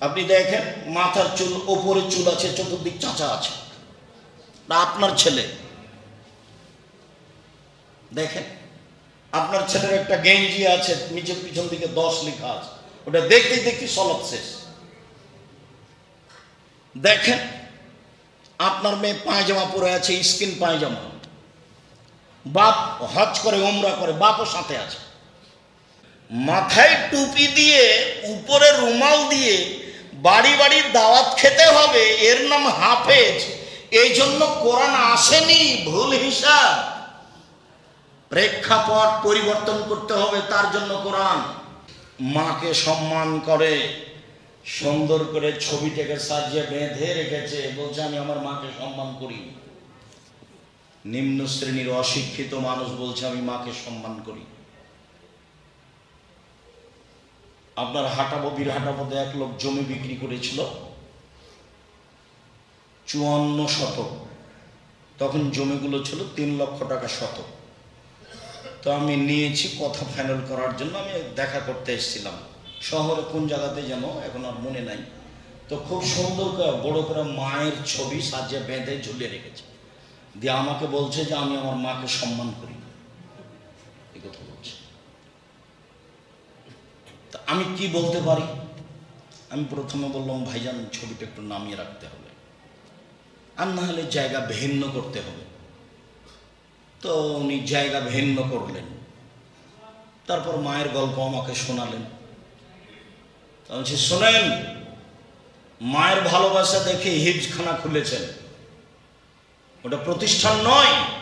আপনি দেখেন মাথার চুল ওপরে চুল আছে, চতুর্দিক চাঁচা আছে। না, আপনার ছেলে। দেখেন, আপনার ছেলের একটা গেঞ্জি আছে, নিচের পিছন দিকে দশ লেখা আছে। ওটা দেখতে দেখতে সলব শেষ। দেখেন, আপনার মেয়ে পায়জামা পরে আছে, স্কিন পায়জামা। বাপ হজ করে ওমরা করে, বাপও সাথে আছে। মাথায় টুপি দিয়ে, উপরে রুমাল দিয়ে বাড়ি বাড়ি দাওয়াত খেতে হবে, এর নাম হাফেজ। এই জন্য কোরআন আসেনি, ভুল হিসাব। প্রেক্ষাপট পরিবর্তন করতে হবে, তার জন্য কোরআন। মাকে সম্মান করে, সুন্দর করে ছবিটাকে সাজিয়ে বেঁধে রেখেছে, বলছে, আমি আমার মাকে সম্মান করি। নিম্ন শ্রেণির অশিক্ষিত মানুষ বলছে, আমি মাকে সম্মান করি। আপনার হাটাবো বীরহাটাবোতে এক লোক জমি বিক্রি করেছিল। চুয়ান্ন শতক। তখন জমিগুলো ছিল তিন লক্ষ টাকা শতক। তো আমি নিয়েছি কথা ফাইনাল করার জন্য, আমি দেখা করতে এসেছিলাম। শহরে কোন জায়গাতে যেন এখন আর মনে নাই। তো খুব সুন্দর করে, বড় করে মায়ের ছবি সাজিয়ে বেঁধে ঝুলিয়ে রেখেছে। দিয়ে আমাকে বলছে যে আমি আমার মাকে সম্মান করি এই কথা বলছে তা আমি কি বলতে পারি? আমি প্রথমে বললাম, ভাইজান, ছবিটা একটু নামিয়ে রাখতে হবে। আর না হলে জায়গা ভিন্ন করতে হবে। তো উনি জায়গা ভিন্ন করলেন। তারপর মায়ের গল্প আমাকে শোনালেন। বলছি শোনেন, মায়ের ভালোবাসা দেখে হিজখানা খুলেছেন। ওটা প্রতিষ্ঠান নয়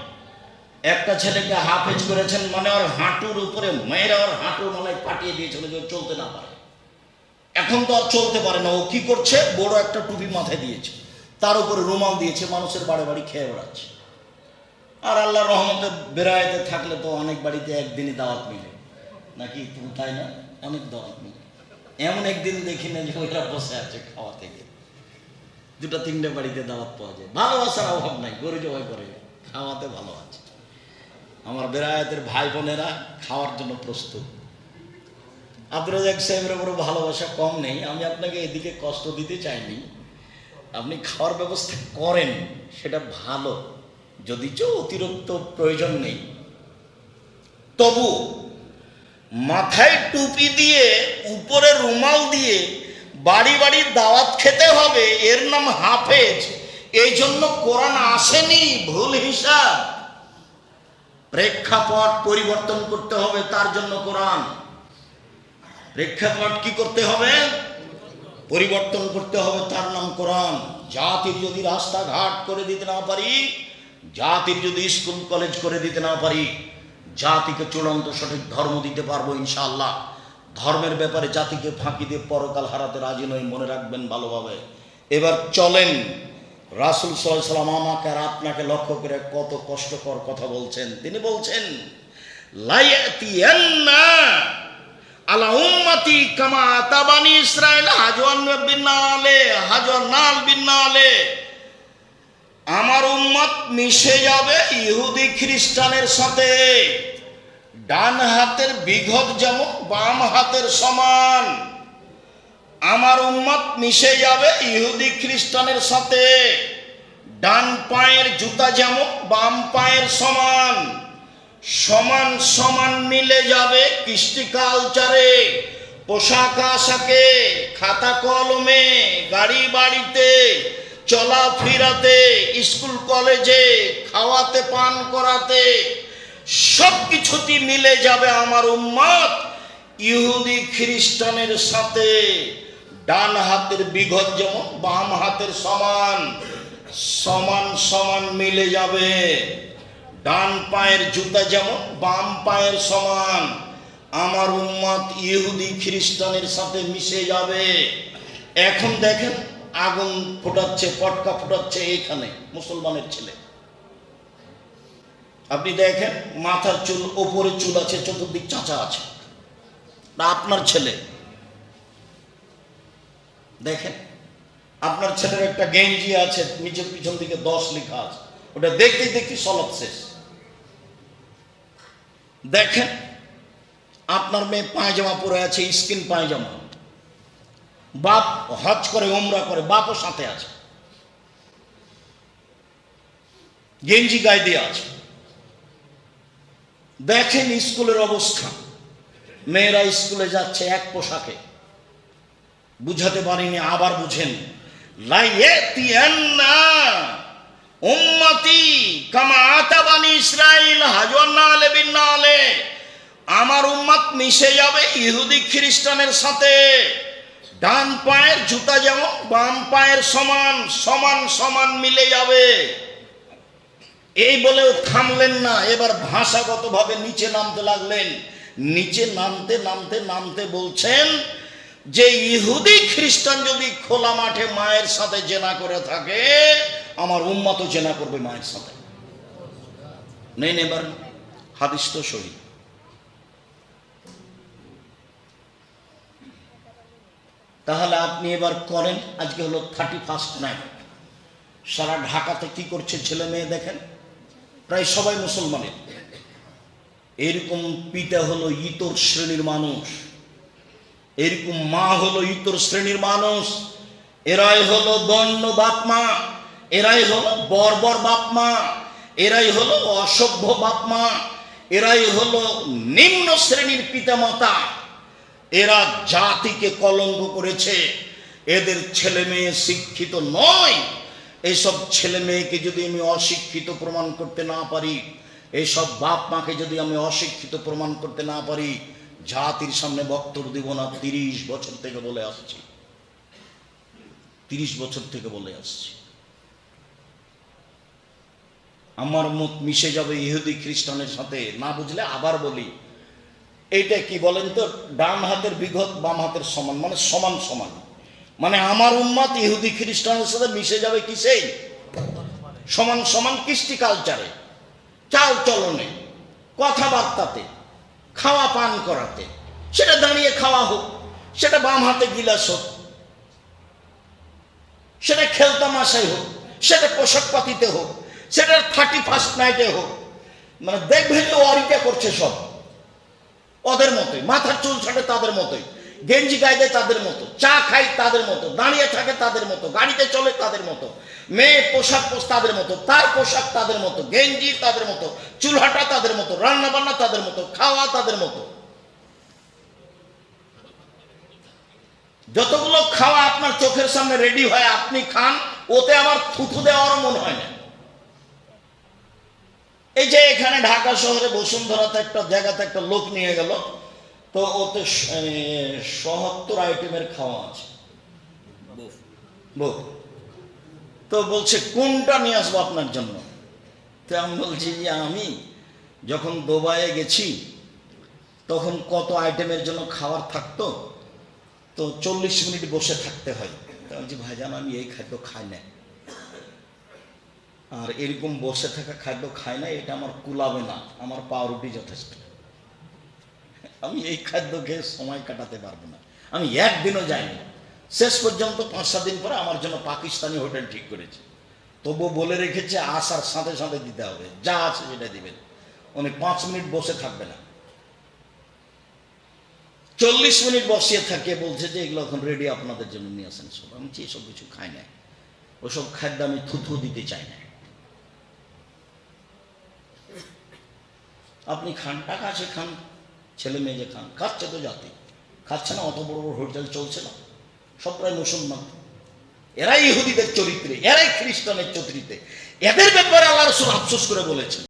একটা ছেলেকে হাফেজ করেছেন মানে ওর হাঁটুর উপরে মেয়েরা ওর হাঁটুর মানে পাঠিয়ে দিয়েছিল যে চলতে না পারে। এখন তো আর চলতে পারে না। ও কি করছে? বড় একটা টুপি মাথায় দিয়েছে। তার উপরে রুমাল দিয়েছে, মানুষের বাড়ি বাড়ি খেয়ে বেড়াচ্ছে। আর আল্লাহ রহমতে বেড়াইতে থাকলে তো অনেক বাড়িতে একদিনই দাওয়াত মিলে। নাকি? তুমি তাই না? অনেক দাওয়াত মিলে। এমন একদিন দেখি না যে ওইটা বসে আছে খাওয়া থেকে। দুটা তিনটে বাড়িতে দাওয়াত পাওয়া যায়। ভালোবাসার অভাব নাই গরু জবাই করে খাওয়াতে ভালো আছে। আমার বেড়ায়াতের ভাই বোনেরা খাওয়ার জন্য প্রস্তুত। আব্দুল রাজাক সাহেবের উপরে ভালোবাসা কম নেই। আমি আপনাকে এদিকে কষ্ট দিতে চাইনি। আপনি খাওয়ার ব্যবস্থা করেন, সেটা ভালো। যদিচ অতিরিক্ত প্রয়োজন নেই। তবু মাথায় টুপি দিয়ে, উপরে রুমাল দিয়ে বাড়ি বাড়ি দাওয়াত খেতে হবে, এর নাম হাফেজ। এই জন্য কোরআন আসেনি, ভুল হিসাব। প্রেক্ষাপট পরিবর্তন করতে হবে তার জন্য কোরআন। প্রেক্ষাপট কি করতে হবে? পরিবর্তন করতে হবে তার নাম কোরআন। জাতির যদি রাস্তাঘাট করে দিতে না পারি, জাতির যদি স্কুল, কলেজ করে দিতে না পারি, জাতিকে চূড়ান্ত সঠিক ধর্ম দিতে পারব ইনশাআল্লাহ। ধর্মের ব্যাপারে জাতিকে ফাঁকি দিয়ে পরকাল হারাতে রাজি নই, মনে রাখবেন ভালোভাবে। এবার চলেন রাসুল সাল্লাম আমাকে আর আপনাকে লক্ষ্য করে কত কষ্টকর কথা বলছেন। তিনি বলছেন আমার উম্মত মিশে যাবে ইহুদি খ্রিস্টানের সাথে। ডান হাতের বিঘত যেমন, বাম হাতের সমান। আমার উম্মত মিশে যাবে ইহুদি খ্রিস্টানের সাথে। ডান পায়ের জুতা যেমন, বাম পায়ের সমান। সমান সমান মিলে যাবে কৃষ্টি কালচারে, পোশাক আশাকে, খাতা কলমে, গাড়ি বাড়িতে চলা চলাফেরাতে, স্কুল কলেজে, খাওয়াতে, পান করাতে। সব কিছুতেই মিলে যাবে আমার উম্মত ইহুদি খ্রিস্টানের সাথে। ডান হাতের বিঘত যেমন, বাম হাতের সমান। সমান সমান মিলে যাবে। ডান পায়ের জুতা যেমন, বাম পায়ের সমান। আমার উম্মত ইহুদি খ্রিস্টানের সাথে মিশে যাবে। এখন দেখেন, আগুন ফোটাচ্ছে, পটকা ফোটাচ্ছে এইখানে, মুসলমানের ছেলে। আপনি দেখেন, মাথার চুল ওপরে চুল আছে, চতুর্দিক চাঁচা আছে। আপনার ছেলে। দেখেন, আপনার ছেলের একটা গেঞ্জি আছে, নিচের পিছন দিকে দশ লেখা আছে। ওটা দেখতে দেখতে সলব শেষ। দেখেন, আপনার মেয়ে পায়জামা পরে আছে, স্কিন পায়জামা। বাপ হজ করে ওমরা করে, বাপও সাথে আছে। গেঞ্জি গায়ে দিয়ে আছে। দেখেন স্কুলের অবস্থা। মেয়েরা স্কুলে যাচ্ছে এক পোশাকে। বুঝাতে পারিনি, আবার বুঝেন। ইসরাইল আলে। আমার উম্মত মিশে যাবে ইহুদি খ্রিস্টানের সাথে। ডান পায়ের জুতা যেমন, বাম পায়ের সমান সমান সমান মিলে যাবে। এই বলেও থামলেন না, এবার ভাষাগতভাবে নিচে নামতে লাগলেন। নিচে নামতে নামতে নামতে বলছেন যে ইহুদি খ্রিস্টান যদি খোলা মাঠে মায়ের সাথে জেনা করে থাকে, আমার উম্মতও জেনা করবে মায়ের সাথে। নেই নেবার হাদিস তো সহি। তাহলে আপনি এবার করেন, আজকে হলো থার্টি ফার্স্ট নাইট সারা ঢাকাতে কি করছে ছেলে মেয়ে দেখেন? প্রায় সবাই মুসলমানের। এরকম পিতা হলো ইতর শ্রেণির মানুষ। এরকম মা হলো ইতর শ্রেণির মানুষ, এরাই হলো দণ্ড বাপমা, এরাই হলো বর্বর বাপ মা এরাই হলো অসভ্য বাপমা, এরাই হলো নিম্ন শ্রেণির পিতামাতা। এরা জাতিকে কলঙ্ক করেছে, এদের ছেলে মেয়ে শিক্ষিত নয়। এইসব ছেলে মেয়েকে যদি আমি অশিক্ষিত প্রমাণ করতে না পারি এইসব বাপ মাকে যদি আমি অশিক্ষিত প্রমাণ করতে না পারি জাতির সামনে বক্তব্য দিব না, তিরিশ বছর থেকে বলে আসছি। তিরিশ বছর থেকে বলে আসছি। আমার মত মিশে যাবে ইহুদি খ্রিস্টানের সাথে, না বুঝলে আবার বলি। এইটা কি বলেন তো? ডান হাতের বিঘত, বাম হাতের সমান মানে সমান সমান। মানে আমার উম্মাত ইহুদি খ্রিস্টানের সাথে মিশে যাবে কিসেই? সমান সমান কৃষ্টি কালচারে চাল চলনে, কথাবার্তাতে। খাওয়া পান করাতে। সেটা দাঁড়িয়ে খাওয়া হোক, সেটা বাম হাতে গিলাস হোক, সেটা খেলতামাশাই হোক, সেটা পোশাক পাতিতে হোক, সেটা থার্টি ফার্স্ট নাইটে হোক মানে দেখবেন তো অরিটা করছে সব। ওদের মতোই, মাথার চুল ছাড়ে তাদের মতোই, গেঞ্জি গায়ে দেয় তাদের মতো, চা খাই তাদের মতো, দাঁড়িয়ে থাকে তাদের মতো, গাড়িতে চলে তাদের মতো। মেয়ে পোশাক তাদের মতো তার পোশাক তাদের মতো গেঞ্জি তাদের মতো চুলহাটা তাদের মতো রান্না বান্না তাদের মতো খাওয়া তাদের মতো। যতগুলো খাওয়া আপনার চোখের সামনে রেডি হয় আপনি খান ওতে আমার থুথু দেওয়ার মন হয় না। এই যে এখানে ঢাকা শহরে বসুন্ধরাতে একটা জায়গাতে একটা লোক নিয়ে গেল তো ওতে সহত্তর আইটেমের খাওয়া আছে। তো বলছে, কোনটা নিয়ে আসব আপনার জন্য? তো আমি বলছি, যে আমি যখন দুবাইয়ে গেছি, তখন কত আইটেমের জন্য খাবার থাকতো? তো চল্লিশ মিনিট বসে থাকতে হয়। তো বলছি, ভাইজান, আমি এই খাদ্য খাই না। আর এরকম বসে থাকা খাদ্য খাই না, এটা আমার কুলাবে না, আমার পাউরুটি যথেষ্ট। আমি এই খাদ্য খেয়ে সময় কাটাতে পারব না। আমি একদিনও যাইনি। শেষ পর্যন্ত পাঁচ সাত দিন পরে আমার জন্য পাকিস্তানি হোটেল ঠিক করেছে। তবু বলে রেখেছে আসার সাথে সাথে দিতে হবে। যা আছে সেটা দিবেন। উনি পাঁচ মিনিট বসে থাকবে না। চল্লিশ মিনিট বসিয়ে থাকে বলছে যে এগুলো এখন রেডি আপনাদের জন্য নিয়ে আসেন সব। আমি বলছি, সব কিছু খাই না ওসব খাদ্য আমি থুথু দিতে চাই না আপনি খান টাকা আছে খান। ছেলে মেয়ে যে খান খাচ্ছে তো জাতি। খাচ্ছে না অত বড় বড় হোটেল চলছে না। সব প্রায় মুসলমান। এরাই ইহুদিদের চরিত্রে, এরাই খ্রিস্টানের চরিত্রে। এদের ব্যাপারে আল্লাহ রসুল আফসোস করে বলেছেন।